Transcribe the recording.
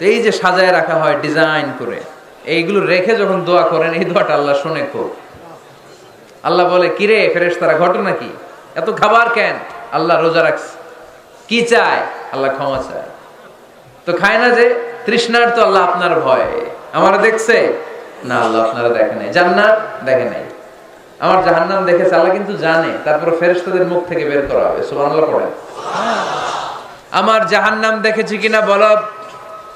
এই যে সাজায় রাখা হয় ডিজাইন করে, এইগুলো রেখে যখন দোয়া করেন, এই দোয়াটা আল্লাহ শোনে খুব আল্লাহ বলে, কিরে ফেরেস তারা ঘটনা কি? এত খাবার কেন? আল্লাহ রোজা রাখছে। কি চায়? আল্লাহ ক্ষমা চায়। তো খায় না যে, তৃষ্ণার তো আল্লাহ আপনার ভয়। আমার দেখছে? না, আল্লাহ আপনারা দেখে নাই। জান্নাত দেখে নাই। আমার জাহান্নাম দেখেছে, আল্লাহ কিন্তু জানে। তারপর ফেরেশতাদের মুখ থেকে বের করা হবে। সুবহানাল্লাহ পড়ে আমার জাহান্নাম দেখেছি কিনা বলো?